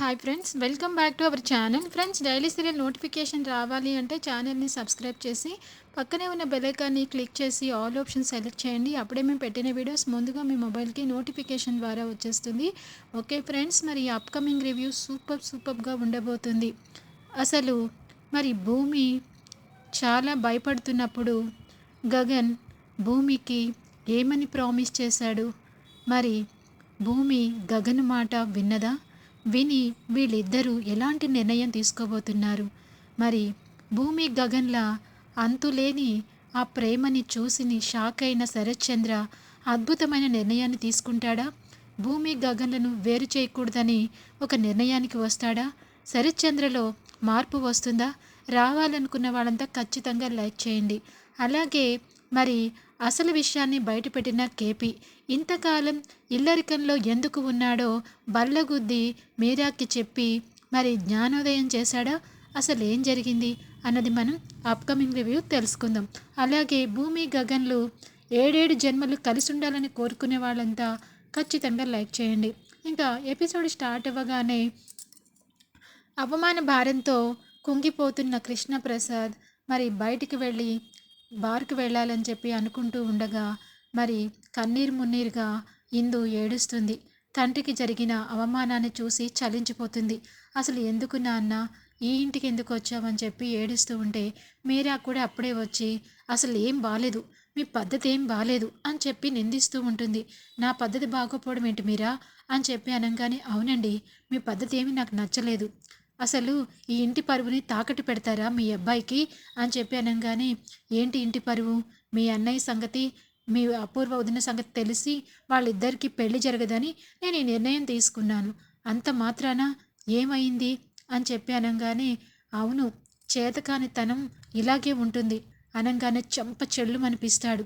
Hi friends welcome back to our channel friends daily serial notification రావాలి అంటే ఛానల్ని subscribe చేసి పక్కనే ఉన్న బెలైకాన్ని క్లిక్ చేసి ఆల్ ఆప్షన్ సెలెక్ట్ చేయండి. అప్పుడే మేము పెట్టిన వీడియోస్ ముందుగా మీ మొబైల్కి నోటిఫికేషన్ ద్వారా వచ్చేస్తుంది. ఓకే ఫ్రెండ్స్ మరి అప్కమింగ్ రివ్యూ సూపర్ సూపర్గా ఉండబోతుంది. అసలు మరి భూమి చాలా భయపడుతున్నప్పుడు గగన్ భూమికి ఏమని ప్రామిస్ చేశాడు? మరి భూమి గగన్ మాట విన్నదా? విని వీళ్ళిద్దరూ ఎలాంటి నిర్ణయం తీసుకోబోతున్నారు? మరి భూమి గగన్ల అంతులేని ఆ ప్రేమని చూసిని షాక్ అయిన శరత్చంద్ర అద్భుతమైన నిర్ణయాన్ని తీసుకుంటాడా? భూమి గగన్లను వేరు చేయకూడదని ఒక నిర్ణయానికి వస్తాడా? శరత్చంద్రలో మార్పు వస్తుందా? రావాలనుకున్న వాళ్ళంతా ఖచ్చితంగా లైక్ చేయండి. అలాగే మరి అసలు విషయాన్ని బయటపెట్టిన కేపీ ఇంతకాలం ఇల్లరికంలో ఎందుకు ఉన్నాడో బల్లగుద్ది మీరాకి చెప్పి మరి జ్ఞానోదయం చేశాడా? అసలు ఏం జరిగింది? అన్నది మనం అప్కమింగ్ రివ్యూ తెలుసుకుందాం. అలాగే భూమి గగన్లు ఏడేడు జన్మలు కలిసి ఉండాలని కోరుకునే వాళ్ళంతా ఖచ్చితంగా లైక్ చేయండి. ఇంకా ఎపిసోడ్ స్టార్ట్ అవ్వగానే అవమాన భారంతో కుంగిపోతున్న కృష్ణప్రసాద్ మరి బయటికి వెళ్ళి బార్కు వెళ్ళాలని చెప్పి అనుకుంటూ ఉండగా మరి కన్నీరు మున్నీరుగా ఇందు ఏడుస్తుంది. తండ్రికి జరిగిన అవమానాన్ని చూసి చలించిపోతుంది. అసలు ఎందుకు నాన్న ఈ ఇంటికి ఎందుకు వచ్చామని చెప్పి ఏడుస్తూ ఉంటే మీరా కూడా అప్పుడే వచ్చి అసలు ఏం బాలేదు మీ పద్ధతి ఏం బాలేదు అని చెప్పి నిందిస్తూ ఉంటుంది. నా పద్ధతి బాగోపోవడం ఏంటి మీరా? అని చెప్పి అనగానే అవునండి మీ పద్ధతి ఏమి నాకు నచ్చలేదు. అసలు ఈ ఇంటి పరువుని తాకట్టు పెడతారా మీ అబ్బాయికి? అని చెప్పి అనగానే ఏంటి ఇంటి పరువు? మీ అన్నయ్య సంగతి మీ అపూర్వ వదిన సంగతి తెలిసి వాళ్ళిద్దరికీ పెళ్ళి జరగదని నేను ఈ నిర్ణయం తీసుకున్నాను. అంత మాత్రాన? ఏమైంది? అని చెప్పి అనగానే అవును చేతకానితనం ఇలాగే ఉంటుంది. అనగానే చెంప చెల్లుమనిపిస్తాడు.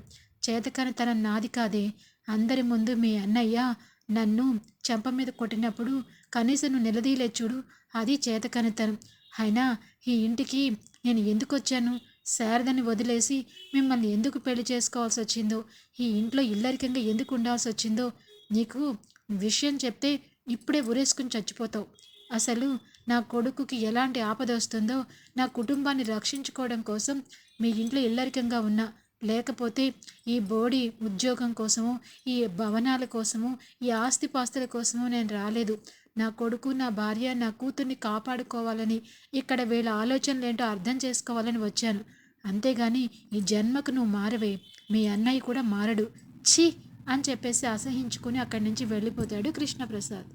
చేతకానితనం నాది కాదే. అందరి ముందు మీ అన్నయ్య నన్ను చెంప మీద కొట్టినప్పుడు కనీసం నువ్వు నిలదీయలే చూడు. అది చేతకనితనం. అయినా ఈ ఇంటికి నేను ఎందుకు వచ్చాను? శారదని వదిలేసి మిమ్మల్ని ఎందుకు పెళ్ళి చేసుకోవాల్సి వచ్చిందో? ఈ ఇంట్లో ఇల్లరికంగా ఎందుకు ఉండాల్సి వచ్చిందో? నీకు విషయం చెప్తే ఇప్పుడే ఉరేసుకుని చచ్చిపోతావు. అసలు నా కొడుకుకి ఎలాంటి ఆపద వస్తుందో నా కుటుంబాన్ని రక్షించుకోవడం కోసం మీ ఇంట్లో ఇల్లరికంగా ఉన్నా. లేకపోతే ఈ బోడీ ఉద్యోగం కోసము ఈ భవనాల కోసము ఈ ఆస్తిపాస్తుల కోసము నేను రాలేదు. నా కొడుకు నా భార్య నా కూతుర్ని కాపాడుకోవాలని ఇక్కడ వీళ్ళ ఆలోచనలు ఏంటో అర్థం చేసుకోవాలని వచ్చాను. అంతేగాని ఈ జన్మకు నువ్వు మారవే మీ అన్నయ్య కూడా మారడు. ఛీ! అని చెప్పేసి అసహించుకుని అక్కడి నుంచి వెళ్ళిపోతాడు కృష్ణప్రసాద్.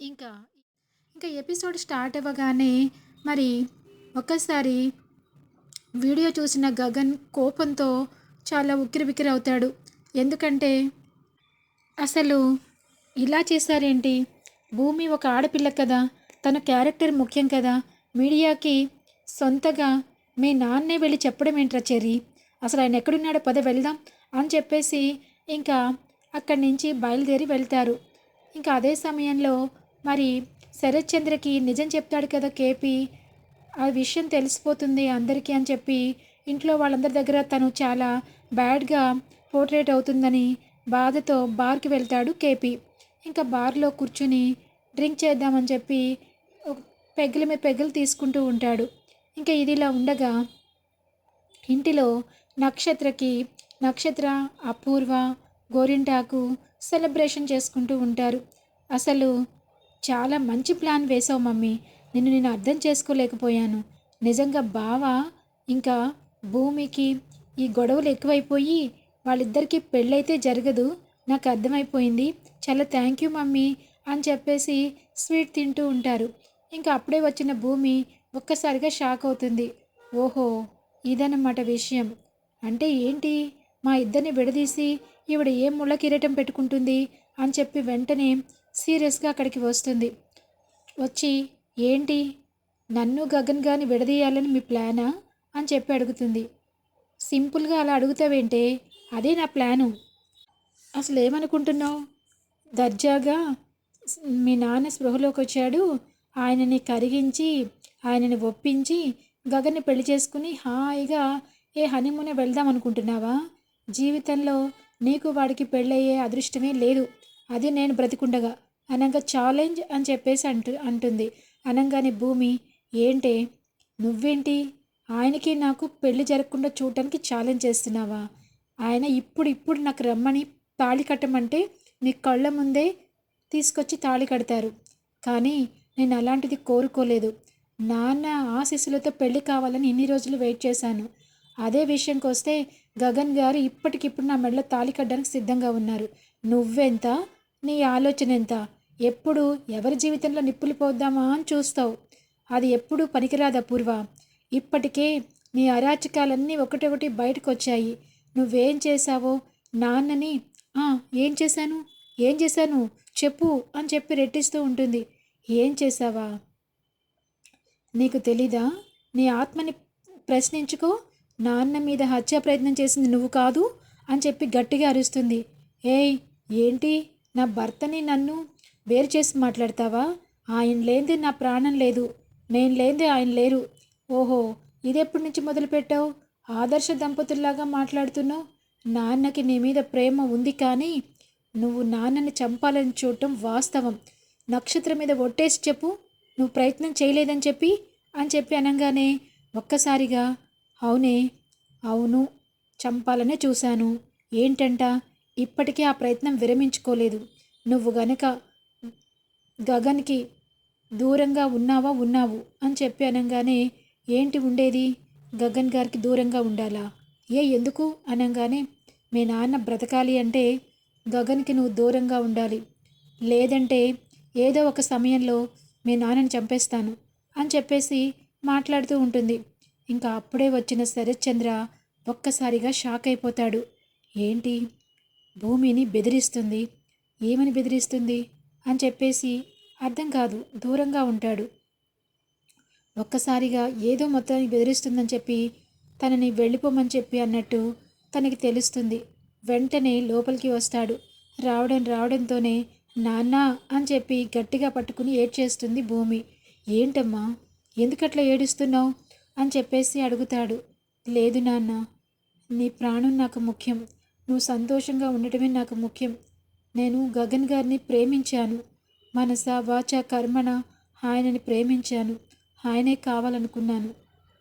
ఇంకా ఇంకా ఎపిసోడ్ స్టార్ట్ అవ్వగానే మరి ఒక్కసారి వీడియో చూసిన గగన్ కోపంతో చాలా ఉక్కిరిబిక్కిరి అవుతాడు. ఎందుకంటే అసలు ఇలా చేశారేంటి? భూమి ఒక ఆడపిల్ల కదా తన క్యారెక్టర్ ముఖ్యం కదా. మీడియాకి సొంతగా మీ నాన్నే వెళ్ళి చెప్పడం ఏంట్రా చెర్రీ? అసలు ఆయన ఎక్కడున్నాడో పద వెళ్దాం అని చెప్పేసి ఇంకా అక్కడి నుంచి బయలుదేరి వెళ్తారు. ఇంకా అదే సమయంలో మరి శరత్ చంద్రకి నిజం చెప్తాడు కదా కేపీ ఆ విషయం తెలిసిపోతుంది అందరికీ అని చెప్పి ఇంట్లో వాళ్ళందరి దగ్గర తను చాలా బ్యాడ్గా పోర్ట్రేట్ అవుతుందని బాధతో బార్కి వెళ్తాడు కేపీ. ఇంకా బార్లో కూర్చుని డ్రింక్ చేద్దామని చెప్పి పెగ్గుల మీద పెగ్గులు తీసుకుంటూ ఉంటాడు. ఇంకా ఇదిలా ఉండగా ఇంటిలో నక్షత్రకి నక్షత్ర అపూర్వ గోరింటాకు సెలబ్రేషన్ చేసుకుంటూ ఉంటారు. అసలు చాలా మంచి ప్లాన్ వేసావు మమ్మీ. నిన్ను నేను అర్థం చేసుకోలేకపోయాను. నిజంగా బావ? ఇంకా భూమికి ఈ గొడవలు ఎక్కువైపోయి వాళ్ళిద్దరికీ పెళ్ళైతే జరగదు. నాకు అర్థమైపోయింది. చాలా థ్యాంక్ యూ మమ్మీ అని చెప్పేసి స్వీట్ తింటూ ఉంటారు. ఇంకా అప్పుడే వచ్చిన భూమి ఒక్కసారిగా షాక్ అవుతుంది. ఓహో ఇదన్నమాట విషయం. అంటే ఏంటి? మా ఇద్దరిని విడదీసి ఈవిడ ఏం ముళ్ళ కిరీటం పెట్టుకుంటుంది అని చెప్పి వెంటనే సీరియస్గా అక్కడికి వస్తుంది. వచ్చి ఏంటి? నన్ను గగన్ గాని విడదీయాలని మీ ప్లానా? అని చెప్పి అడుగుతుంది. సింపుల్గా అలా అడుగుతావేంటే అదే నా ప్లాను. అసలు ఏమనుకుంటున్నావు దర్జాగా మీ నాన్న స్పృహలోకి వచ్చాడు. ఆయనని కరిగించి ఆయనని ఒప్పించి గగన్ని పెళ్ళి చేసుకుని హాయిగా ఏ హనీమూనే వెళ్దాం అనుకుంటున్నావా? జీవితంలో నీకు వాడికి పెళ్ళయ్యే అదృష్టమే లేదు. అది నేను బ్రతికుండగా. అనగా ఛాలెంజ్ అని చెప్పేసి అంటు అంటుంది. అనగానే భూమి ఏంటే? నువ్వేంటి? ఆయనకి నాకు పెళ్ళి జరగకుండా చూడటానికి ఛాలెంజ్ చేస్తున్నావా? ఆయన ఇప్పుడు ఇప్పుడు నాకు రమ్మని తాళి కట్టమంటే నీ కళ్ళ ముందే తీసుకొచ్చి తాళి కడతారు. కానీ నేను అలాంటిది కోరుకోలేదు. నాన్న ఆశీస్సులతో పెళ్ళి కావాలని ఇన్ని రోజులు వెయిట్ చేశాను. అదే విషయంకి వస్తే గగన్ గారు ఇప్పటికిప్పుడు నా మెడలో తాళి కట్టడానికి సిద్ధంగా ఉన్నారు. నువ్వెంత? నీ ఆలోచన ఎంత ఎప్పుడు? ఎవరి జీవితంలో నిప్పులు పోద్దామా అని చూస్తావు. అది ఎప్పుడూ పనికిరాదా పూర్వ ఇప్పటికే నీ అరాచకాలన్నీ ఒకటొకటి బయటకు వచ్చాయి నువ్వేం చేశావో? నాన్నని ఏం చేశాను? ఏం చేశాను? చెప్పు అని చెప్పి రెట్టిస్తూ ఉంటుంది. ఏం చేశావా? నీకు తెలీదా? నీ ఆత్మని ప్రశ్నించుకో. నాన్న మీద హత్యా ప్రయత్నం చేసింది నువ్వు కాదు అని చెప్పి గట్టిగా అరుస్తుంది. ఏయ్ ఏంటి? నా భర్తని నన్ను వేరు చేసి మాట్లాడతావా? ఆయన లేనిదే నా ప్రాణం లేదు. నేను లేనిదే ఆయన లేరు. ఓహో ఇదెప్పటి నుంచి మొదలుపెట్టావు? ఆదర్శ దంపతుల్లాగా మాట్లాడుతున్నావు? నాన్నకి నీ మీద ప్రేమ ఉంది కానీ నువ్వు నాన్నని చంపాలని చూడటం వాస్తవం. నక్షత్రం మీద ఒట్టేసి చెప్పు. నువ్వు ప్రయత్నం చేయలేదని చెప్పి అని చెప్పి అనగానే ఒక్కసారిగా అవునే అవును చంపాలనే చూశాను. ఏంటంట? ఇప్పటికీ ఆ ప్రయత్నం విరమించుకోలేదు. నువ్వు గనక గగన్కి దూరంగా ఉన్నావా ఉన్నావు అని చెప్పి అనగానే ఏంటి ఉండేది? గగన్ గారికి దూరంగా ఉండాలా? ఏ ఎందుకు? అనగానే మీ నాన్న బ్రతకాలి అంటే గగన్కి నువ్వు దూరంగా ఉండాలి. లేదంటే ఏదో ఒక సమయంలో మీ నాన్నని చంపేస్తాను అని చెప్పేసి మాట్లాడుతూ ఉంటుంది. ఇంకా అప్పుడే వచ్చిన శరత్చంద్ర ఒక్కసారిగా షాక్ అయిపోతాడు. ఏంటి? భూమిని బెదిరిస్తుంది. ఏమని బెదిరిస్తుంది? అని చెప్పేసి అర్థం కాదు. దూరంగా ఉంటాడు. ఒక్కసారిగా ఏదో మొత్తానికి బెదిరిస్తుందని చెప్పి తనని వెళ్ళిపోమని చెప్పి అన్నట్టు తనకి తెలుస్తుంది. వెంటనే లోపలికి వస్తాడు. రావడం రావడంతోనే నాన్న అని చెప్పి గట్టిగా పట్టుకుని ఏడ్చేస్తుంది భూమి. ఏంటమ్మా? ఎందుకట్లా ఏడుస్తున్నావు? అని చెప్పేసి అడుగుతాడు. లేదు నాన్న నీ ప్రాణం నాకు ముఖ్యం. నువ్వు సంతోషంగా ఉండటమే నాకు ముఖ్యం. నేను గగన్ గారిని ప్రేమించాను. మనస వాచ కర్మణ ఆయనని ప్రేమించాను. ఆయనే కావాలనుకున్నాను.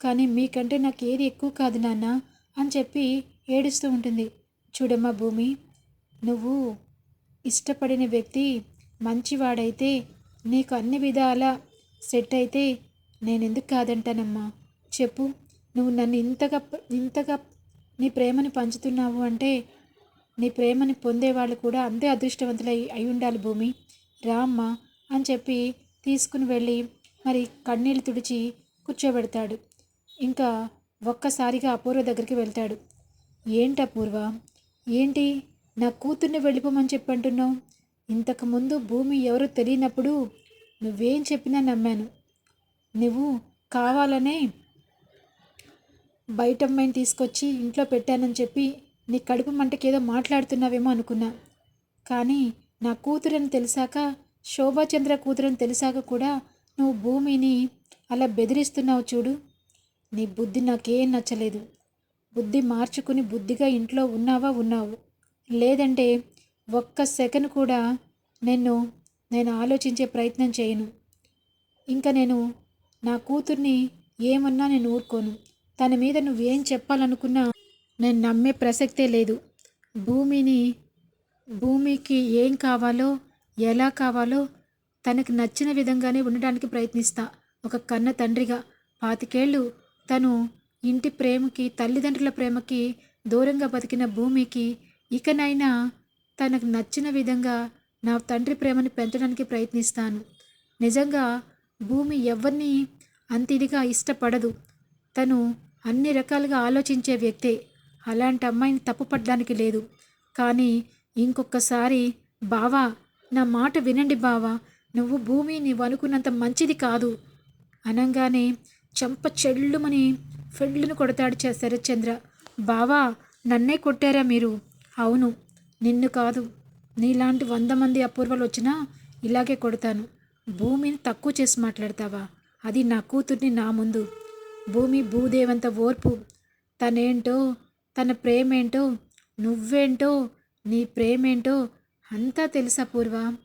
కానీ మీకంటే నాకు ఏది ఎక్కువ కాదు నాన్న అని చెప్పి ఏడుస్తూ ఉంటుంది. చూడమ్మా భూమి నువ్వు ఇష్టపడిన వ్యక్తి మంచివాడైతే నీకు అన్ని విధాల సెట్ అయితే నేనెందుకు కాదంటానమ్మా? చెప్పు నువ్వు నన్ను ఇంతగా ఇంతగా నీ ప్రేమని పంచుతున్నావు అంటే నీ ప్రేమని పొందేవాళ్ళు కూడా అంతే అదృష్టవంతులై అయి ఉండాలి భూమి. రా అమ్మా అని చెప్పి తీసుకుని వెళ్ళి మరి కన్నీళ్ళు తుడిచి కూర్చోబెడతాడు. ఇంకా ఒక్కసారిగా అపూర్వ దగ్గరికి వెళ్తాడు. ఏంటి అపూర్వ ఏంటి? నా కూతుర్ని వెళ్ళిపోమని చెప్పంటున్నావు? ఇంతకుముందు భూమి ఎవరో తెలియనప్పుడు నువ్వేం చెప్పినా నమ్మాను. నువ్వు కావాలనే బయట అమ్మాయిని తీసుకొచ్చి ఇంట్లో పెట్టానని చెప్పి నీ కడుపు మంటకేదో మాట్లాడుతున్నావేమో అనుకున్నా. కానీ నా కూతురని తెలిసాక శోభాచంద్ర కూతురని తెలిసాక కూడా నువ్వు భూమిని అలా బెదిరిస్తున్నావు చూడు. నీ బుద్ధి నాకేం నచ్చలేదు. బుద్ధి మార్చుకుని బుద్ధిగా ఇంట్లో ఉన్నావా ఉన్నావు. లేదంటే ఒక్క సెకండ్ కూడా నిన్ను నేను ఆలోచించే ప్రయత్నం చేయను. ఇంకా నేను నా కూతుర్ని ఏమన్నా నేను ఊరుకోను. తన మీద నువ్వేం చెప్పాలనుకున్నా నేను నమ్మే ప్రసక్తే లేదు. భూమిని భూమికి ఏం కావాలో ఎలా కావాలో తనకు నచ్చిన విధంగానే ఉండడానికి ప్రయత్నిస్తా. ఒక కన్న తండ్రిగా పాతికేళ్ళు తను ఇంటి ప్రేమకి తల్లిదండ్రుల ప్రేమకి దూరంగా బతికిన భూమికి ఇకనైనా తనకు నచ్చిన విధంగా నా తండ్రి ప్రేమని పెంచడానికి ప్రయత్నిస్తాను. నిజంగా భూమి ఎవరిని అంత ఇదిగా ఇష్టపడదు. తను అన్ని రకాలుగా ఆలోచించే వ్యక్తే. అలాంటి అమ్మాయిని తప్పుపడడానికి లేదు. కానీ ఇంకొకసారి బావా నా మాట వినండి బావా. నువ్వు భూమి నీవు అనుకున్నంత మంచిది కాదు. అనగానే చెంప చెళ్ళుమని ఫెళ్ళును కొడతాడు శరత్చంద్ర. బావా నన్నే కొట్టారా మీరు? అవును నిన్ను కాదు. నీలాంటి వంద మంది అపూర్వలు వచ్చినా ఇలాగే కొడతాను. భూమిని తక్కువ చేసి మాట్లాడతావా? అది నా కూతుర్ని నా ముందు. భూమి భూదేవంత ఓర్పు. తనేంటో తన ప్రేమేంటో నువ్వేంటో నీ ప్రేమేంటో అంతా తెలుసా పూర్వ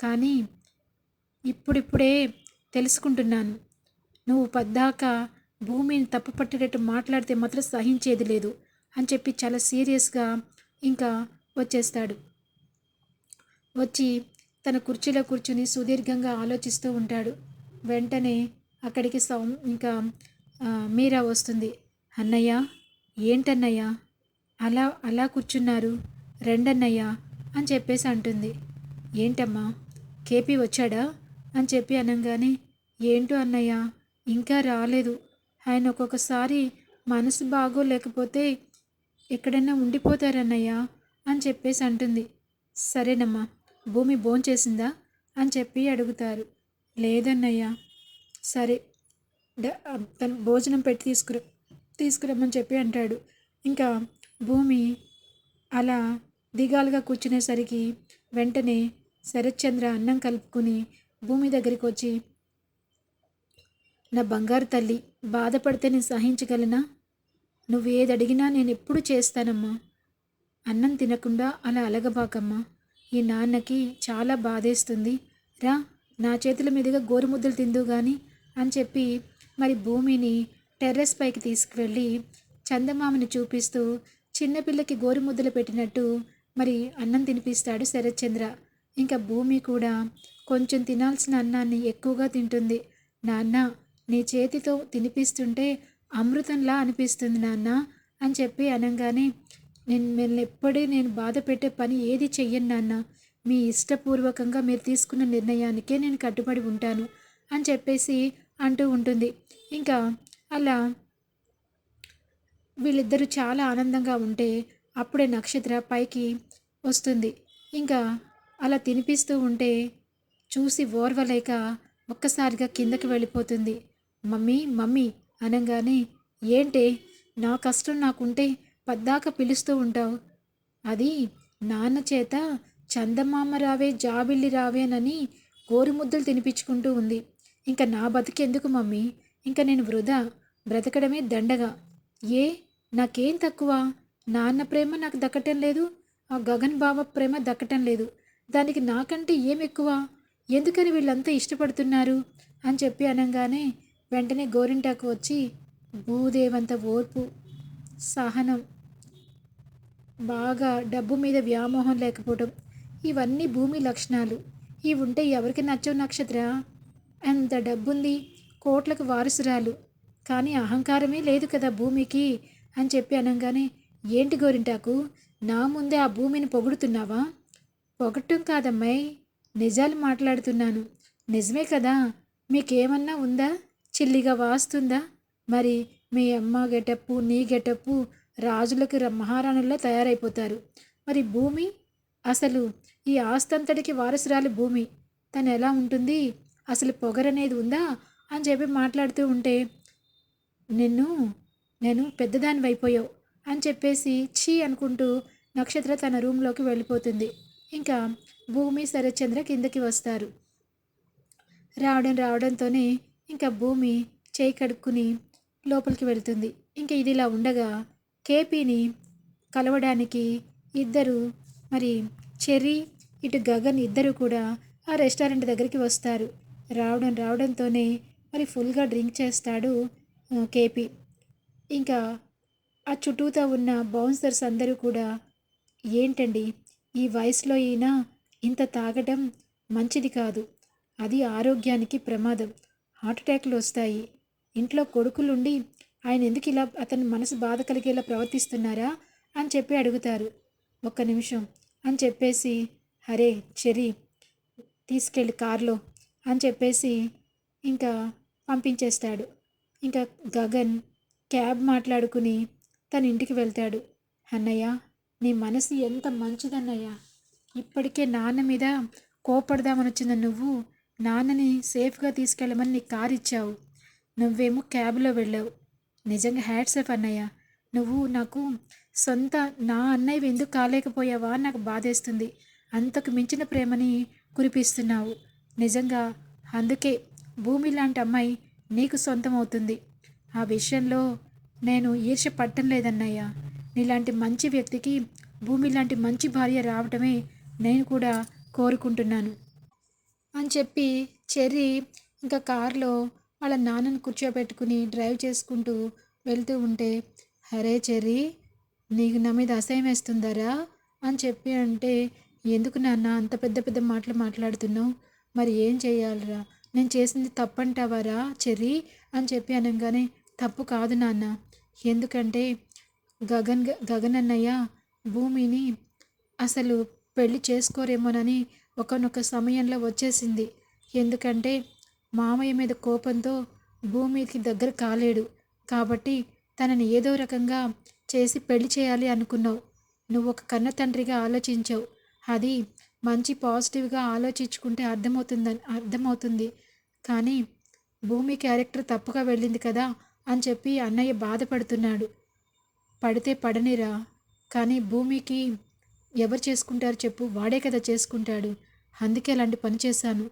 కానీ ఇప్పుడిప్పుడే తెలుసుకుంటున్నాను. నువ్వు పద్దాక భూమిని తప్పు పట్టేటట్టు మాట్లాడితే మాత్రం సహించేది లేదు అని చెప్పి చాలా సీరియస్గా ఇంకా వచ్చేస్తాడు. వచ్చి తన కుర్చీలో కూర్చుని సుదీర్ఘంగా ఆలోచిస్తూ ఉంటాడు. వెంటనే అక్కడికి సౌ ఇంకా మీరా వస్తుంది. అన్నయ్య ఏంటన్నయ్య? అలా అలా కూర్చున్నారు. రెండన్నయ్య అని చెప్పేసి అంటుంది. ఏంటమ్మా? కేపీ వచ్చాడా? అని చెప్పి అనగానే ఏంటో అన్నయ్య ఇంకా రాలేదు. ఆయన ఒక్కొక్కసారి మనసు బాగోలేకపోతే ఎక్కడైనా ఉండిపోతారన్నయ్య అని చెప్పేసి అంటుంది. సరేనమ్మా భూమి భోంచేసిందా? అని చెప్పి అడుగుతారు. లేదన్నయ్య సరే తను భోజనం పెట్టి తీసుకురా తీసుకురమ్మని చెప్పి అంటాడు. ఇంకా భూమి అలా దిగాలుగా కూర్చునేసరికి వెంటనే శరత్చంద్ర అన్నం కలుపుకుని భూమి దగ్గరికి వచ్చి నా బంగారు తల్లి బాధపడితే నేను సహించగలనా? నువ్వు ఏది అడిగినా నేను ఎప్పుడు చేస్తానమ్మా? అన్నం తినకుండా అలా అలగబాకమ్మా? ఈ నాన్నకి చాలా బాధేస్తుంది. రా నా చేతుల మీదుగా గోరుముద్దలు తిందు గాని అని చెప్పి మరి భూమిని టెర్రస్ పైకి తీసుకువెళ్ళి చందమామని చూపిస్తూ చిన్నపిల్లకి గోరుముద్దలు పెట్టినట్టు మరి అన్నం తినిపిస్తాడు శరత్చంద్ర. ఇంకా భూమి కూడా కొంచెం తినాల్సిన అన్నాన్ని ఎక్కువగా తింటుంది. నాన్న నీ చేతితో తినిపిస్తుంటే అమృతంలా అనిపిస్తుంది నాన్న అని చెప్పి అనగానే నేను మిమ్మల్ని ఎప్పుడూ నేను బాధ పెట్టే పని ఏది చెయ్యను నాన్న. మీ ఇష్టపూర్వకంగా మీరు తీసుకున్న నిర్ణయానికే నేను కట్టుబడి ఉంటాను అని చెప్పేసి అంటూ ఉంటుంది. ఇంకా అలా వీళ్ళిద్దరూ చాలా ఆనందంగా ఉంటే అప్పుడే నక్షత్ర పైకి వస్తుంది. ఇంకా అలా తినిపిస్తూ ఉంటే చూసి ఓర్వలేక ఒక్కసారిగా కిందకి వెళ్ళిపోతుంది. మమ్మీ మమ్మీ అనగానే ఏంటే నా కష్టం నాకుంటే పద్దాక పిలుస్తూ ఉంటావు. అది నాన్న చేత చందమామ రావే జాబిల్లి రావేనని గోరుముద్దలు తినిపించుకుంటూ ఉంది. ఇంకా నా బతికెందుకు మమ్మీ? ఇంకా నేను వృధా. బ్రతకడమే దండగా. ఏ నాకేం తక్కువ? నాన్న ప్రేమ నాకు దక్కటం లేదు. ఆ గగన్ బావ ప్రేమ దక్కటం లేదు. దానికి నాకంటే ఏం ఎక్కువ ఎందుకని వీళ్ళంతా ఇష్టపడుతున్నారు? అని చెప్పి అనగానే వెంటనే గోరింటాకు వచ్చి భూదేవంత ఓర్పు సహనం బాగా డబ్బు మీద వ్యామోహం లేకపోవడం ఇవన్నీ భూమి లక్షణాలు. ఇవి ఉంటే ఎవరికి నచ్చవు నక్షత్ర? అంత డబ్బుంది కోట్లకు వారసురాలు. కానీ అహంకారమే లేదు కదా భూమికి? అని చెప్పి అనగానే ఏంటి గోరింటాకు? నా ముందే ఆ భూమిని పొగుడుతున్నావా? పొగట్టం కాదమ్మాయి. నిజాలు మాట్లాడుతున్నాను. నిజమే కదా? మీకేమన్నా ఉందా? చిల్లిగా వాస్తుందా? మరి మీ అమ్మ గెటప్పు నీ గెటప్పు రాజులకు మహారాణుల్లో తయారైపోతారు. మరి భూమి? అసలు ఈ ఆస్తంతటికి వారసురాలి భూమి. తను ఎలా ఉంటుంది? అసలు పొగరనేది ఉందా? అని చెప్పి మాట్లాడుతూ ఉంటే నిన్ను నేను పెద్దదాని అయిపోయావు అని చెప్పేసి చీ అనుకుంటూ నక్షత్ర తన రూమ్లోకి వెళ్ళిపోతుంది. ఇంకా భూమి శరత్చంద్ర కిందకి వస్తారు. రావడం రావడంతోనే ఇంకా భూమి చేయి కడుక్కుని లోపలికి వెళ్తుంది. ఇంకా ఇది ఇలా ఉండగా కేపీని కలవడానికి ఇద్దరు మరి చెర్రీ ఇటు గగన్ ఇద్దరు కూడా ఆ రెస్టారెంట్ దగ్గరికి వస్తారు. రావడం రావడంతోనే మరి ఫుల్గా డ్రింక్ చేస్తాడు కేపీ. ఇంకా ఆ చుట్టూతో ఉన్న బౌన్సర్స్ అందరూ కూడా ఏంటండి ఈ వయసులో ఈయన ఇంత తాగడం మంచిది కాదు. అది ఆరోగ్యానికి ప్రమాదం. హార్ట్ అటాక్లు వస్తాయి. ఇంట్లో కొడుకులుండి ఆయన ఎందుకు ఇలా అతని మనసు బాధ కలిగేలా ప్రవర్తిస్తున్నారా అని చెప్పి అడుగుతారు. ఒక్క నిమిషం అని చెప్పేసి అరే చెరి తీసుకెళ్ళి కారులో అని చెప్పేసి ఇంకా పంపించేస్తాడు. ఇంకా గగన్ క్యాబ్ మాట్లాడుకుని తన ఇంటికి వెళ్తాడు. అన్నయ్య నీ మనసు ఎంత మంచిదన్నయ్యా? ఇప్పటికే నాన్న మీద కోపడదామని వచ్చిన నువ్వు నాన్నని సేఫ్గా తీసుకెళ్ళమని నీ కారు ఇచ్చావు నువ్వేమో క్యాబ్లో వెళ్ళావు. నిజంగా హ్యాట్స్ ఆఫ్ అన్నయ్య. నువ్వు నాకు సొంత నా అన్నయ్య ఎందుకు కాలేకపోయావా అని నాకు బాధేస్తుంది. అంతకు మించిన ప్రేమని కురిపిస్తున్నావు. నిజంగా అందుకే భూమి లాంటి అమ్మాయి నీకు సొంతం అవుతుంది ఆ విషయంలో నేను ఈర్ష పట్టం లేదన్నయ్యా. నీలాంటి మంచి వ్యక్తికి భూమి లాంటి మంచి భార్య రావటమే నేను కూడా కోరుకుంటున్నాను. అని చెప్పి చెర్రీ ఇంకా కారులో వాళ్ళ నాన్నని కూర్చోబెట్టుకుని డ్రైవ్ చేసుకుంటూ వెళ్తూ ఉంటే హరే చెర్రీ నీకు నా మీద అసహ్యం వేస్తుందరా? అని చెప్పి అంటే ఎందుకు నాన్న అంత పెద్ద పెద్ద మాటలు మాట్లాడుతున్నావు? మరి ఏం చేయాలిరా? నేను చేసింది తప్పంటావారా చెర్రీ? అని చెప్పి అనగానే తప్పు కాదు నాన్న. ఎందుకంటే గగన్ గగన్ అన్నయ్య భూమిని అసలు పెళ్ళి చేసుకోరేమోనని ఒకనొక సమయంలో వచ్చేసింది. ఎందుకంటే మామయ్య మీద కోపంతో భూమికి దగ్గర కాలేడు. కాబట్టి తనని ఏదో రకంగా చేసి పెళ్ళి చేయాలి అనుకున్నావు. నువ్వు ఒక కన్న తండ్రిగా ఆలోచించావు. అది మంచి పాజిటివ్గా ఆలోచించుకుంటే అర్థమవుతుందని అర్థమవుతుంది. కానీ భూమి క్యారెక్టర్ తప్పుగా వెళ్ళింది కదా అని చెప్పి అన్నయ్య బాధపడుతున్నాడు. పడితే పడనిరా కానీ భూమికి ఎవరు చేసుకుంటారు చెప్పు వాడే కదా చేసుకుంటాడు. అందుకే అలాంటి పని చేశాను.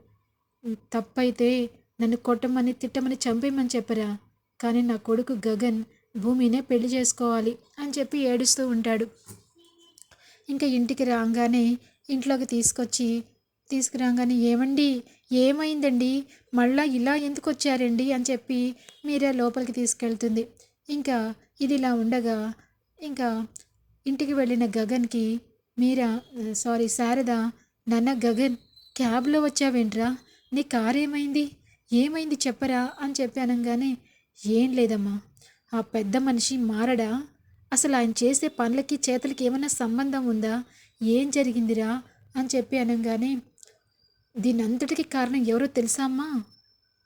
తప్పైతే నన్ను కొట్టమని తిట్టమని చంపేయమని చెప్పరా కానీ నా కొడుకు గగన్ భూమినే పెళ్ళి చేసుకోవాలి అని చెప్పి ఏడుస్తూ ఉంటాడు. ఇంకా ఇంటికి రాగానే ఇంట్లోకి తీసుకొచ్చి తీసుకురాగానే ఏమండి ఏమైందండి? మళ్ళా ఇలా ఎందుకు వచ్చారండి? అని చెప్పి మీరే లోపలికి తీసుకెళ్తుంది. ఇంకా ఇది ఇలా ఉండగా ఇంకా ఇంటికి వెళ్ళిన గగన్కి మీరా సారీ శారద నాన్న గగన్ క్యాబ్లో వచ్చావేంట్రా? నీ కార్ ఏమైంది ఏమైంది చెప్పరా? అని చెప్పి అనగానే ఏం లేదమ్మా ఆ పెద్ద మనిషి మారడా? అసలు ఆయన చేసే పనులకి చేతులకి ఏమైనా సంబంధం ఉందా? ఏం జరిగిందిరా? అని చెప్పి అనగానే దీని అంతటికి కారణం ఎవరో తెలుసా అమ్మా?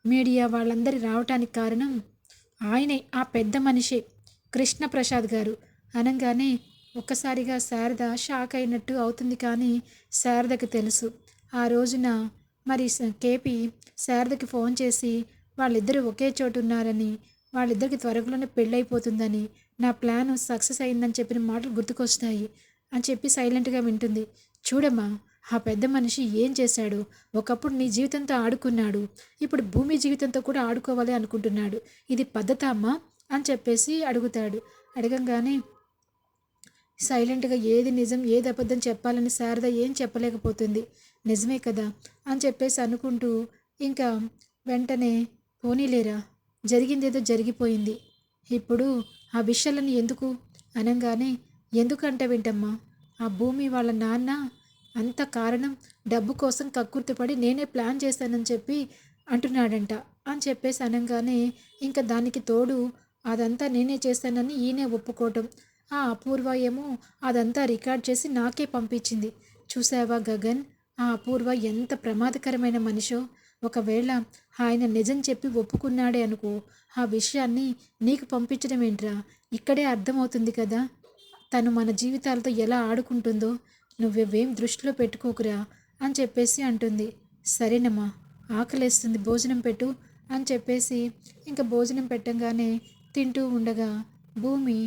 మీడియా వాళ్ళందరి రావటానికి కారణం ఆయనే ఆ పెద్ద మనిషి. కృష్ణప్రసాద్ గారు. అనగానే ఒక్కసారిగా శారద షాక్ అయినట్టు అవుతుంది కానీ శారదకి తెలుసు. ఆ రోజున మరి స- కేపీ శారదకి ఫోన్ చేసి వాళ్ళిద్దరూ ఒకే చోటు ఉన్నారని వాళ్ళిద్దరికి త్వరలోనే పెళ్ళైపోతుందని నా ప్లాన్ సక్సెస్ అయిందని చెప్పిన మాటలు గుర్తుకొస్తాయి అని చెప్పి సైలెంట్గా వింటుంది. చూడమ్మా ఆ పెద్ద మనిషి ఏం చేశాడు? ఒకప్పుడు నీ జీవితంతో ఆడుకున్నాడు. ఇప్పుడు భూమి జీవితంతో కూడా ఆడుకోవాలి అనుకుంటున్నాడు. ఇది పద్ధత అమ్మా? అని చెప్పేసి అడుగుతాడు. అడగంగానే సైలెంట్గా ఏది నిజం ఏది అబద్ధం చెప్పాలని శారద ఏం చెప్పలేకపోతుంది. నిజమే కదా? అని చెప్పేసి అనుకుంటూ ఇంకా వెంటనే పోనీలేరా? జరిగిందేదో జరిగిపోయింది. ఇప్పుడు ఆ విషయాలను ఎందుకు? అనగానే ఎందుకంటే వింటమ్మా ఆ భూమి వాళ్ళ నాన్న అంత కారణం డబ్బు కోసం కక్కుర్తిపడి నేనే ప్లాన్ చేశానని చెప్పి అంటున్నాడంట అని చెప్పేసి అనగానే ఇంకా దానికి తోడు అదంతా నేనే చేశానని ఈయనే ఒప్పుకోవటం. ఆ అపూర్వ ఏమో అదంతా రికార్డ్ చేసి నాకే పంపించింది. చూసావా గగన్? ఆ అపూర్వ ఎంత ప్రమాదకరమైన మనిషో. ఒకవేళ ఆయన నిజం చెప్పి ఒప్పుకున్నాడే అనుకో ఆ విషయాన్ని నీకు పంపించడం ఏంట్రా ఇక్కడే అర్థమవుతుంది కదా. తను మన జీవితాలతో ఎలా ఆడుకుంటుందో. నువ్వేం దృష్టిలో పెట్టుకోకురా అని చెప్పేసి అంటుంది. సరేనమ్మా ఆకలేస్తుంది భోజనం పెట్టు అని చెప్పేసి ఇంకా భోజనం పెట్టంగానే తింటూ ఉండగా భూమి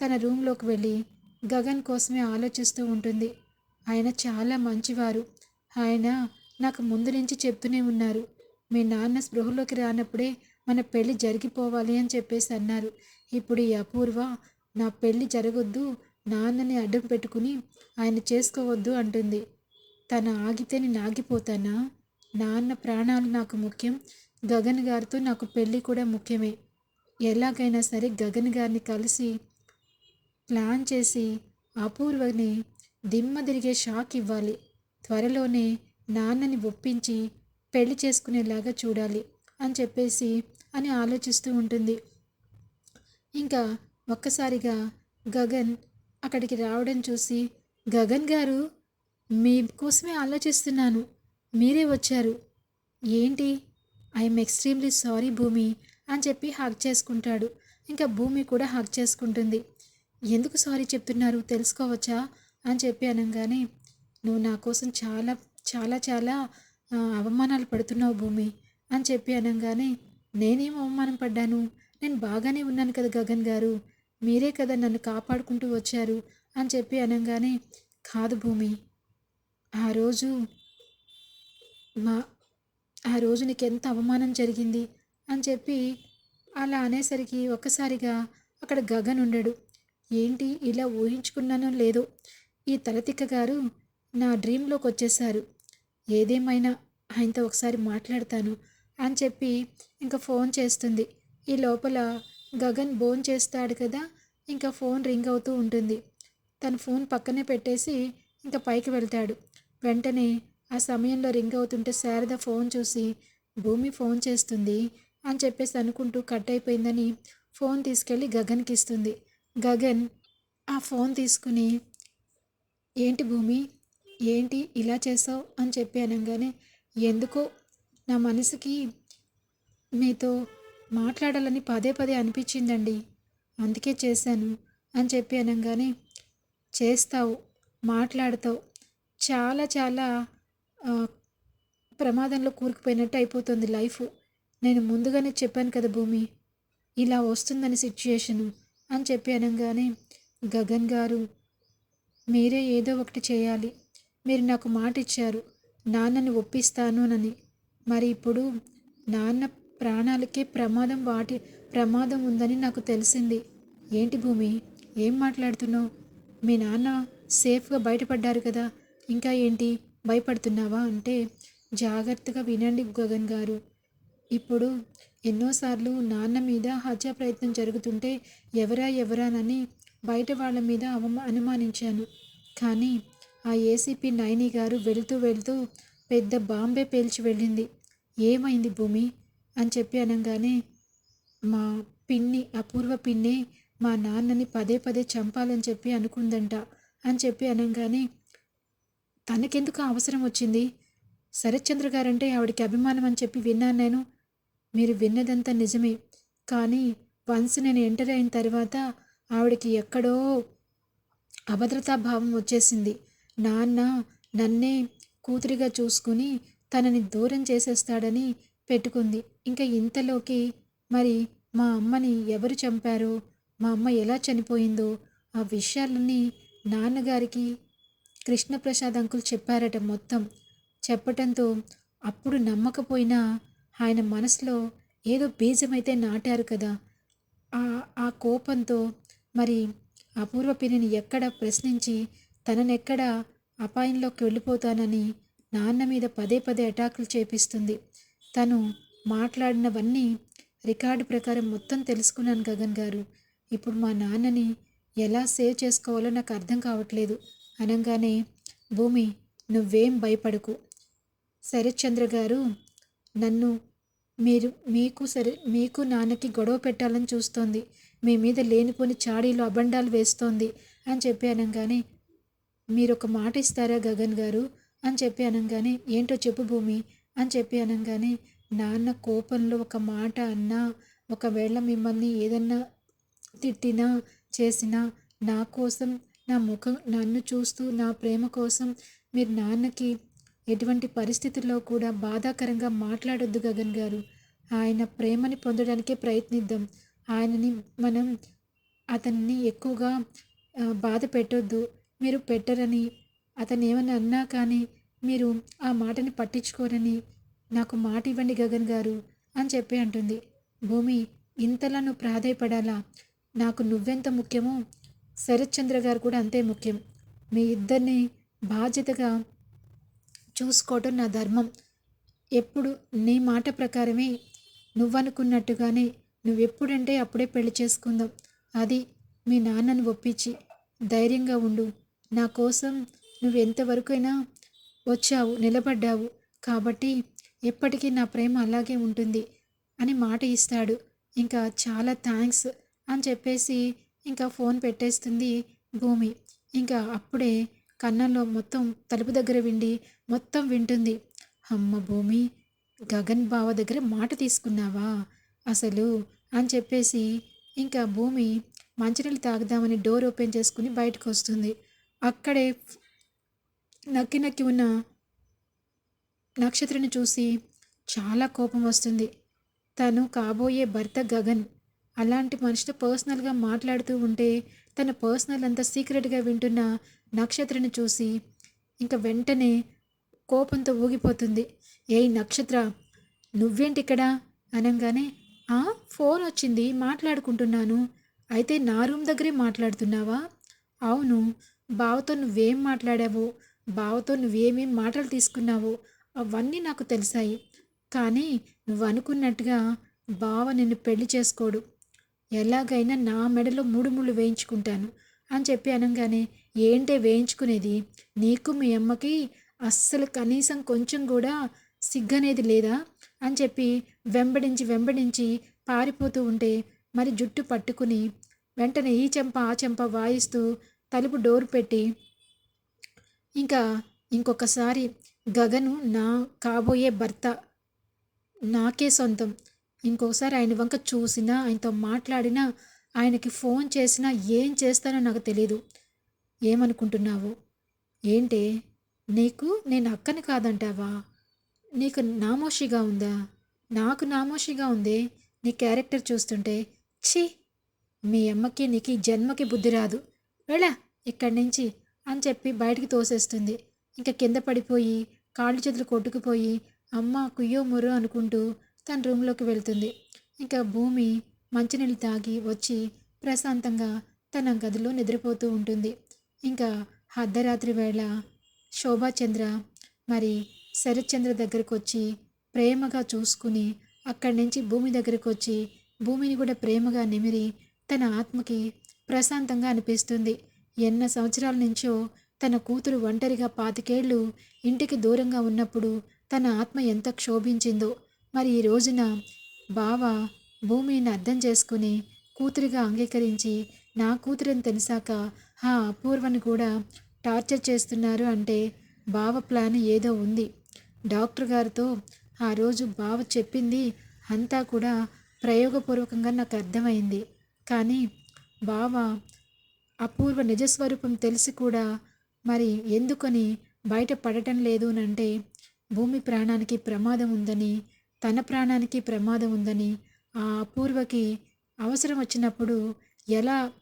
తన రూమ్లోకి వెళ్ళి గగన్ కోసమే ఆలోచిస్తూ ఉంటుంది. ఆయన చాలా మంచివారు. ఆయన నాకు ముందు నుంచి చెప్తూనే ఉన్నారు. మీ నాన్న స్పృహలోకి రానప్పుడే మన పెళ్ళి జరిగిపోవాలి అని చెప్పేసి అన్నారు. ఇప్పుడు ఈ అపూర్వ నా పెళ్ళి జరగొద్దు నాన్నని అడ్డం పెట్టుకుని ఆయన చేసుకోవద్దు అంటుంది. తను ఆగితే నేను ఆగిపోతానా నాన్న ప్రాణాలు నాకు ముఖ్యం. గగన్ గారితో నాకు పెళ్ళి కూడా ముఖ్యమే. ఎలాగైనా సరే గగన్ గారిని కలిసి ప్లాన్ చేసి అపూర్వని దిమ్మ తిరిగే షాక్ ఇవ్వాలి. త్వరలోనే నాన్నని ఒప్పించి పెళ్ళి చేసుకునేలాగా చూడాలి అని చెప్పేసి అని ఆలోచిస్తూ ఉంటుంది. ఇంకా ఒక్కసారిగా గగన్ అక్కడికి రావడం చూసి గగన్ గారు మీ కోసమే ఆలోచిస్తున్నాను. మీరే వచ్చారు. ఏంటి? ఐఎమ్ ఎక్స్ట్రీమ్లీ సారీ భూమి అని చెప్పి హక్ చేసుకుంటాడు. ఇంకా భూమి కూడా హక్ చేసుకుంటుంది. ఎందుకు సారీ చెప్తున్నారు? తెలుసుకోవచ్చా? అని చెప్పి అనగానే నువ్వు నా కోసం చాలా చాలా చాలా అవమానాలు పడుతున్నావు భూమి అని చెప్పి అనగానే నేనేం అవమానం పడ్డాను? నేను బాగానే ఉన్నాను కదా గగన్ గారు. మీరే కదా నన్ను కాపాడుకుంటూ వచ్చారు అని చెప్పి అనగానే కాదు భూమి ఆ రోజు మా ఆ రోజు నీకు ఎంత అవమానం జరిగింది? అని చెప్పి అలా అనేసరికి ఒక్కసారిగా అక్కడ గగన్ ఉండడు. ఏంటి ఇలా ఊహించుకున్నానో లేదో? ఈ తలతిక్క గారు నా డ్రీంలోకి వచ్చేసారు ఏదేమైనా ఆయనతో ఒకసారి మాట్లాడతాను అని చెప్పి ఇంకా ఫోన్ చేస్తుంది. ఈ లోపల గగన్ బోన్ చేస్తాడు కదా ఇంకా ఫోన్ రింగ్ అవుతూ ఉంటుంది. తన ఫోన్ పక్కనే పెట్టేసి ఇంకా పైకి వెళ్తాడు. వెంటనే ఆ సమయంలో రింగ్ అవుతుంటే శారద ఫోన్ చూసి భూమి ఫోన్ చేస్తుంది అని చెప్పేసి అనుకుంటూ కట్ అయిపోయిందని ఫోన్ తీసుకెళ్ళి గగన్కి ఇస్తుంది. గగన్ ఆ ఫోన్ తీసుకుని ఏంటి భూమి? ఏంటి ఇలా చేసావు? అని చెప్పి అనగానే ఎందుకో? నా మనసుకి మీతో మాట్లాడాలని పదే పదే అనిపించిందండి. అందుకే చేశాను అని చెప్పి అనగానే చేస్తావు మాట్లాడతావు. చాలా చాలా ప్రమాదంలో కూరుకుపోయినట్టు అయిపోతుంది లైఫ్. నేను ముందుగానే చెప్పాను కదా భూమి ఇలా వస్తుందని సిచ్యుయేషను అని చెప్పి అనగానే గగన్ గారు మీరే ఏదో ఒకటి చేయాలి. మీరు నాకు మాట ఇచ్చారు నాన్నని ఒప్పిస్తాను అని. మరి ఇప్పుడు నాన్న ప్రాణాలకే ప్రమాదం వాటి ప్రమాదం ఉందని నాకు తెలిసింది. ఏంటి భూమి? ఏం మాట్లాడుతున్నావు? మీ నాన్న సేఫ్గా బయటపడ్డారు కదా. ఇంకా ఏంటి? భయపడుతున్నావా? అంటే జాగ్రత్తగా వినండి గగన్ గారు. ఇప్పుడు ఎన్నోసార్లు నాన్న మీద హత్య ప్రయత్నం జరుగుతుంటే ఎవరా ఎవరానని బయట వాళ్ళ మీద అవమా అనుమానించాను. కానీ ఆ ఏసీపీ నైని గారు వెళుతూ వెళుతూ పెద్ద బాంబే పేల్చి వెళ్ళింది. ఏమైంది భూమి? అని చెప్పి అనగానే మా పిన్ని అపూర్వ పిన్ని మా నాన్నని పదే పదే చంపాలని చెప్పి అనుకుందంట అని చెప్పి అనగానే తనకెందుకు అవసరం వచ్చింది? శరత్చంద్ర గారంటే ఆవిడకి అభిమానం అని చెప్పి విన్నాను నేను. మీరు విన్నదంతా నిజమే. కానీ వన్స్ నేను ఎంటర్ అయిన తర్వాత ఆవిడకి ఎక్కడో అభద్రతా భావం వచ్చేసింది. నాన్న నన్నే కూతురిగా చూసుకుని తనని దూరం చేసేస్తాడని పెట్టుకుంది. ఇంకా ఇంతలోకి మరి మా అమ్మని ఎవరు చంపారు? మా అమ్మ ఎలా చనిపోయిందో? ఆ విషయాలన్నీ నాన్నగారికి కృష్ణప్రసాద్ అంకుల్ చెప్పారట మొత్తం. చెప్పటంతో అప్పుడు నమ్మకపోయినా ఆయన మనసులో ఏదో బీజమైతే నాటారు కదా. ఆ ఆ కోపంతో మరి అపూర్వ పిన్నిని ఎక్కడ ప్రశ్నించి తననెక్కడ అపాయంలోకి వెళ్ళిపోతానని నాన్న మీద పదే పదే అటాకులు చేపిస్తుంది. తను మాట్లాడినవన్నీ రికార్డు ప్రకారం మొత్తం తెలుసుకున్నాను గగన్ గారు. ఇప్పుడు మా నాన్నని ఎలా సేవ్ చేసుకోవాలో నాకు అర్థం కావట్లేదు. అనగానే భూమి నువ్వేం భయపడకు. శరత్చంద్ర గారు నన్ను మీరు మీకు సరే మీకు నాన్నకి గొడవ పెట్టాలని చూస్తోంది. మీ మీద లేనిపోని చాడీలు అబండాలు వేస్తోంది అని చెప్పి అనగానే మీరు ఒక మాట ఇస్తారా గగన్ గారు? అని చెప్పి అనగానే ఏంటో చెప్పు భూమి అని చెప్పి అనగానే నాన్న కోపంలో ఒక మాట అన్నా ఒకవేళ మిమ్మల్ని ఏదన్నా తిట్టినా చేసినా నా కోసం నా ముఖం నన్ను చూస్తూ నా ప్రేమ కోసం మీరు నాన్నకి ఎటువంటి పరిస్థితుల్లో కూడా బాధాకరంగా మాట్లాడొద్దు గగన్ గారు. ఆయన ప్రేమని పొందడానికే ప్రయత్నిద్దాం. ఆయనని మనం అతన్ని ఎక్కువగా బాధ పెట్టొద్దు. మీరు పెట్టరని అతను ఏమని అన్నా కానీ మీరు ఆ మాటని పట్టించుకోరని నాకు మాట ఇవ్వండి గగన్ గారు అని చెప్పి అంటుంది. భూమి ఇంతలను నువ్వు ప్రాధాయపడాలా? నాకు నువ్వెంత ముఖ్యమో? శరత్చంద్ర గారు కూడా అంతే ముఖ్యం. మీ ఇద్దరిని బాధ్యతగా చూసుకోవటం నా ధర్మం. ఎప్పుడు నీ మాట ప్రకారమే నువ్వనుకున్నట్టుగానే నువ్వెప్పుడంటే అప్పుడే పెళ్ళి చేసుకుందాం. అది మీ నాన్నను ఒప్పించి ధైర్యంగా ఉండు. నా కోసం నువ్వు ఎంతవరకైనా వచ్చావు నిలబడ్డావు. కాబట్టి ఎప్పటికీ నా ప్రేమ అలాగే ఉంటుంది అని మాట ఇస్తాడు. ఇంకా చాలా థ్యాంక్స్ అని చెప్పేసి ఇంకా ఫోన్ పెట్టేస్తుంది భూమి. ఇంకా అప్పుడే కన్నంలో మొత్తం తలుపు దగ్గర విండి మొత్తం వింటుంది. అమ్మ భూమి గగన్ బావ దగ్గర మాట తీసుకున్నావా? అసలు అని చెప్పేసి ఇంకా భూమి మంచినీళ్ళు తాగుదామని డోర్ ఓపెన్ చేసుకుని బయటకు వస్తుంది అక్కడే నక్కి నక్కి ఉన్న నక్షత్రని చూసి చాలా కోపం వస్తుంది. తను కాబోయే భర్త గగన్. అలాంటి మనిషితో పర్సనల్గా మాట్లాడుతూ ఉంటే తన పర్సనల్ అంతా సీక్రెట్గా వింటున్న నక్షత్రని చూసి ఇంకా వెంటనే కోపంతో ఊగిపోతుంది. ఏయ్ నక్షత్ర నువ్వేంటి ఇక్కడ అనగానే "ఆ, ఫోన్ వచ్చింది మాట్లాడుకుంటున్నాను. అయితే నా రూమ్ దగ్గరే మాట్లాడుతున్నావా? అవును బావతో నువ్వేం మాట్లాడావు బావతో నువ్వేమేం మాటలు తీసుకున్నావు అవన్నీ నాకు తెలిసాయి. కానీ నువ్వు అనుకున్నట్టుగా బావ నిన్ను పెళ్ళి చేసుకోడు. ఎలాగైనా నా మెడలో మూడు ముళ్ళు వేయించుకుంటాను అని చెప్పి అనగానే ఏంటే వేయించుకునేది? నీకు మీ అమ్మకి అస్సలు కనీసం కొంచెం కూడా సిగ్గనేది లేదా? అని చెప్పి వెంబడించి వెంబడించి పారిపోతూ ఉంటే మరి జుట్టు పట్టుకుని వెంటనే ఈ చెంప ఆ చెంప వాయిస్తూ తలుపు డోర్ పెట్టి ఇంకా ఇంకొకసారి గగను నా కాబోయే భర్త. నాకే సొంతం. ఇంకోసారి ఆయన వంక చూసినా ఆయనతో మాట్లాడినా ఆయనకి ఫోన్ చేసినా ఏం చేస్తానో నాకు తెలీదు. ఏమనుకుంటున్నావు? ఏంటి? నీకు నేను అక్కని కాదంటావా? నీకు నామోషిగా ఉందా? నాకు నామోషిగా ఉంది? నీ క్యారెక్టర్ చూస్తుంటే. ఛీ! మీ అమ్మకి నీకు జన్మకి బుద్ధి రాదు. వెళ్ళా ఇక్కడి నుంచి అని చెప్పి బయటికి తోసేస్తుంది. ఇంకా కింద పడిపోయి కాళ్ళు చేతులు కొట్టుకుపోయి అమ్మ కుయ్యో ముర్రో అనుకుంటూ తన రూమ్లోకి వెళ్తుంది. ఇంకా భూమి మంచినీళ్ళు తాగి వచ్చి ప్రశాంతంగా తన గదిలో నిద్రపోతూ ఉంటుంది. ఇంకా అర్ధరాత్రి వేళ శోభాచంద్ర మరి శరత్చంద్ర దగ్గరకు వచ్చి ప్రేమగా చూసుకుని అక్కడి నుంచి భూమి దగ్గరకు వచ్చి భూమిని కూడా ప్రేమగా నిమిరి తన ఆత్మకి ప్రశాంతంగా అనిపిస్తుంది. ఎన్న సంవత్సరాల నుంచో తన కూతురు ఒంటరిగా పాతికేళ్ళు ఇంటికి దూరంగా ఉన్నప్పుడు తన ఆత్మ ఎంత క్షోభించిందో. మరి ఈ రోజున బావ భూమిని అర్థం చేసుకుని కూతురిగా అంగీకరించి నా కూతురని తెలిసాక ఆ అపూర్వని కూడా టార్చర్ చేస్తున్నారు అంటే బావ ప్లాన్ ఏదో ఉంది. డాక్టర్ గారితో ఆ రోజు బావ చెప్పింది అంతా కూడా ప్రయోగపూర్వకంగా నాకు అర్థమైంది. కానీ బావ అపూర్వ నిజస్వరూపం తెలిసి కూడా మరి ఎందుకని బయట పడటం లేదు అంటే భూమి ప్రాణానికి ప్రమాదం ఉందని తన ప్రాణానికి ప్రమాదం ఉందని ఆ అపూర్వకి అవసరం వచ్చినప్పుడు ఎలా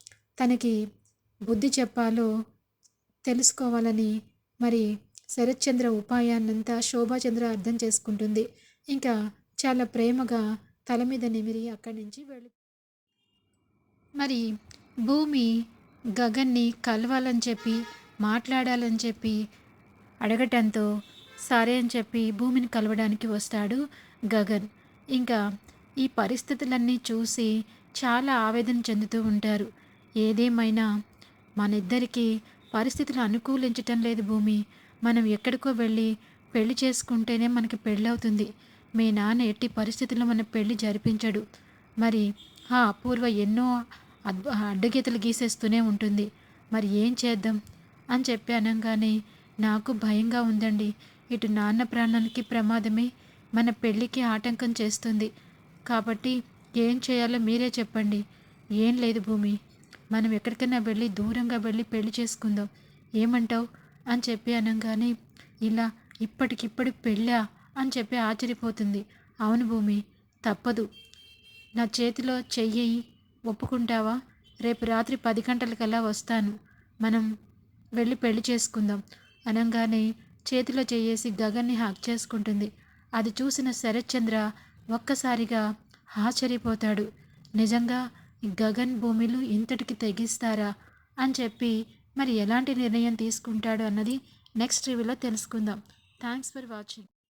తనకి బుద్ధి చెప్పాలో తెలుసుకోవాలని మరి శరత్చంద్ర ఉపాయాన్నంతా శోభాచంద్ర అర్థం చేసుకుంటుంది. ఇంకా చాలా ప్రేమగా తల మీద నిమిరి అక్కడి నుంచి వెళ్ళి మరి భూమి గగన్ని కలవాలని చెప్పి మాట్లాడాలని చెప్పి అడగటంతో సరే అని చెప్పి భూమిని కలవడానికి వస్తాడు గగన్. ఇంకా ఈ పరిస్థితులన్నీ చూసి చాలా ఆవేదన చెందుతూ ఉంటారు. ఏదేమైనా మన ఇద్దరికి పరిస్థితులు అనుకూలించటం లేదు భూమి. మనం ఎక్కడికో వెళ్ళి పెళ్ళి చేసుకుంటేనే మనకి పెళ్ళవుతుంది. మీ నాన్న ఎట్టి పరిస్థితుల్లో మన పెళ్ళి జరిపించడు. మరి ఆ అపూర్వ ఎన్నో అద్భు అడ్డగీతలు గీసేస్తూనే ఉంటుంది. మరి ఏం చేద్దాం? అని చెప్పి అనగానే నాకు భయంగా ఉందండి. ఇటు నాన్న ప్రాణానికి ప్రమాదమే. మన పెళ్ళికి ఆటంకం చేస్తుంది. కాబట్టి ఏం చేయాలో మీరే చెప్పండి. ఏం లేదు భూమి. మనం ఎక్కడికైనా వెళ్ళి దూరంగా వెళ్ళి పెళ్ళి చేసుకుందాం. ఏమంటావు? అని చెప్పి అనగానే ఇలా ఇప్పటికిప్పుడు పెళ్ళా? అని చెప్పి ఆశ్చర్యపోతుంది. అవును భూమి. తప్పదు. నా చేతిలో చెయ్యి. ఒప్పుకుంటావా? రేపు రాత్రి పది గంటలకల్లా వస్తాను. మనం వెళ్ళి పెళ్ళి చేసుకుందాం. అనగానే చేతిలో చేయేసి గగన్ని హాక్ చేసుకుంటుంది. అది చూసిన శరత్చంద్ర ఒక్కసారిగా ఆశ్చర్యపోతాడు. నిజంగా గగన్ భూమిలు ఇంతటికి తెగిస్తారా అని చెప్పి మరి ఎలాంటి నిర్ణయం తీసుకుంటాడు అన్నది నెక్స్ట్ రివ్యూలో తెలుసుకుందాం. Thanks for watching.